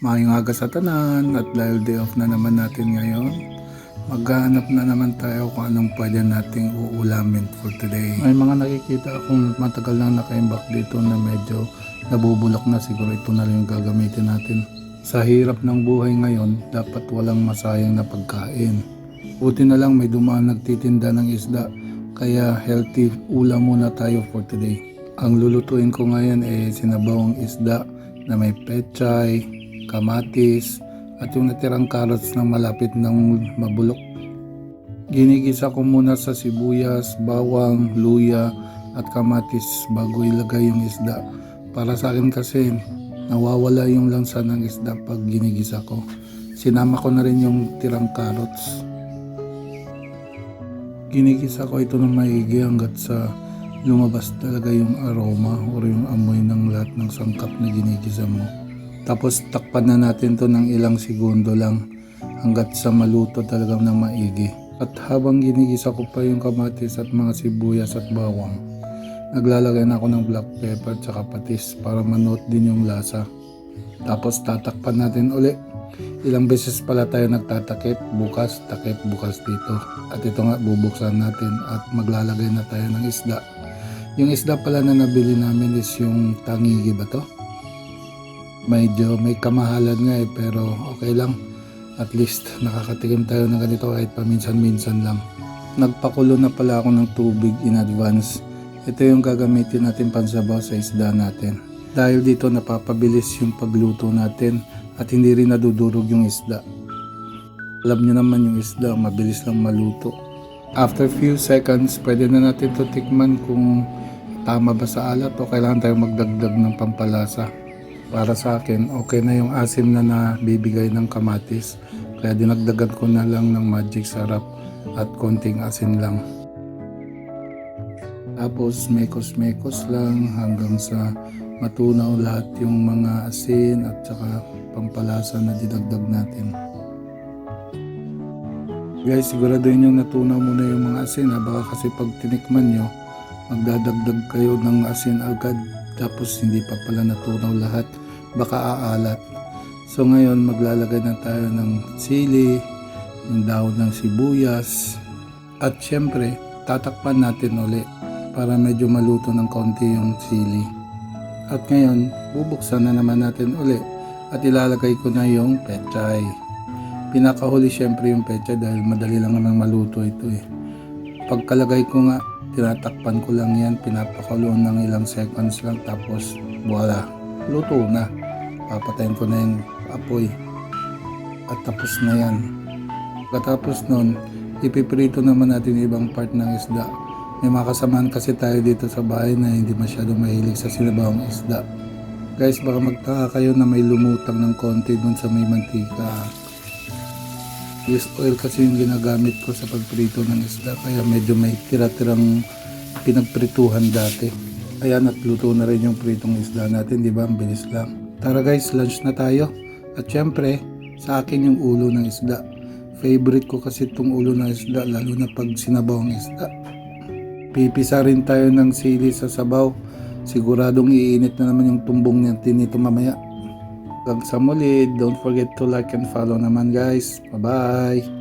Mayong aga sa tanan at dahil day off na naman natin ngayon, maghanap na naman tayo kung anong pwede nating uulamin for today. May mga nakikita akong matagal lang nakaimbak dito na medyo nabubulok na siguro ito na rin gagamitin natin. Sa hirap ng buhay ngayon, dapat walang masayang na pagkain. Buti na lang may dumaan nagtitinda ng isda, kaya healthy ulam muna tayo for today. Ang lulutuin ko ngayon ay sinabawang isda na may pechay, kamatis, at yung natirang carrots na malapit ng mabulok. Ginigisa ko muna sa sibuyas, bawang, luya, at kamatis bago ilagay yung isda. Para sa akin kasi, nawawala yung lansa ng isda pag ginigisa ko. Sinama ko na rin yung tirang carrots. Ginigisa ko ito ng maigi hanggat sa lumabas talaga yung aroma o yung amoy ng lahat ng sangkap na ginigisa mo. Tapos takpan na natin to ng ilang segundo lang hanggat sa maluto talaga ng maigi. At habang ginigisa ko pa yung kamatis at mga sibuyas at bawang, naglalagay na ako ng black pepper at saka patis para manote din yung lasa. Tapos tatakpan natin uli. Ilang beses pala tayo nagtatakip, bukas, takip, bukas dito. At ito nga, bubuksan natin at maglalagay na tayo ng isda. Yung isda pala na nabili namin is yung tangigi ba to? Medyo may kamahalan nga eh, pero okay lang. At least nakakatikim tayo ng ganito kahit paminsan-minsan lang. Nagpakulo na pala ako ng tubig in advance. Ito yung gagamitin natin pansabaw sa isda natin. Dahil dito napapabilis yung pagluto natin at hindi rin nadudurog yung isda. Alam nyo naman yung isda, mabilis lang maluto. After few seconds, pwede na natin to tikman kung tama ba sa alat o kailangan tayo magdagdag ng pampalasa. Para sa akin, okay na yung asim na nabibigay ng kamatis. Kaya dinagdagan ko na lang ng magic sarap at konting asin lang. Tapos mekos-mekos lang hanggang sa matunaw lahat yung mga asin at saka pampalasa na dinagdag natin. Guys, siguraduhin yung natunaw muna yung mga asin ha. Baka kasi pag tinikman nyo, magdadagdag kayo ng asin agad tapos hindi pa pala natunaw lahat. Baka aalat. So ngayon maglalagay na tayo ng sili, ng dahon ng sibuyas, at syempre tatakpan natin uli para medyo maluto ng konti yung sili. At ngayon, bubuksan na naman natin uli at ilalagay ko na yung pechay. Pinakahuli syempre yung pechay dahil madali lang naman maluto ito eh. Pagkalagay ko nga, tinatakpan ko lang yan, pinapakulo ng ilang seconds lang tapos voila, luto na. Papatayin ko na yung apoy. At tapos na yan. Pagkatapos nun, ipiprito naman natin yung ibang part ng isda. May mga kasamaan kasi tayo dito sa bahay na hindi masyado mahilig sa sinabawang isda. Guys, baka magtaka kayo na may lumutang ng konti dun sa may mantika. Used oil kasi yung ginagamit ko sa pagprito ng isda kaya medyo may tira-tirang pinagprituhan dati. Ayan at luto na rin yung pritong isda natin, di ba? Ang bilis lang. Tara guys, lunch na tayo. At syempre, sa akin yung ulo ng isda. Favorite ko kasi itong ulo ng isda, lalo na pag sinabaw ang isda. Pipisa rin tayo ng sili sa sabaw. Siguradong iinit na naman yung tumbong niyan tinito mamaya. Hanggang sa muli, don't forget to like and follow naman guys. Bye-bye!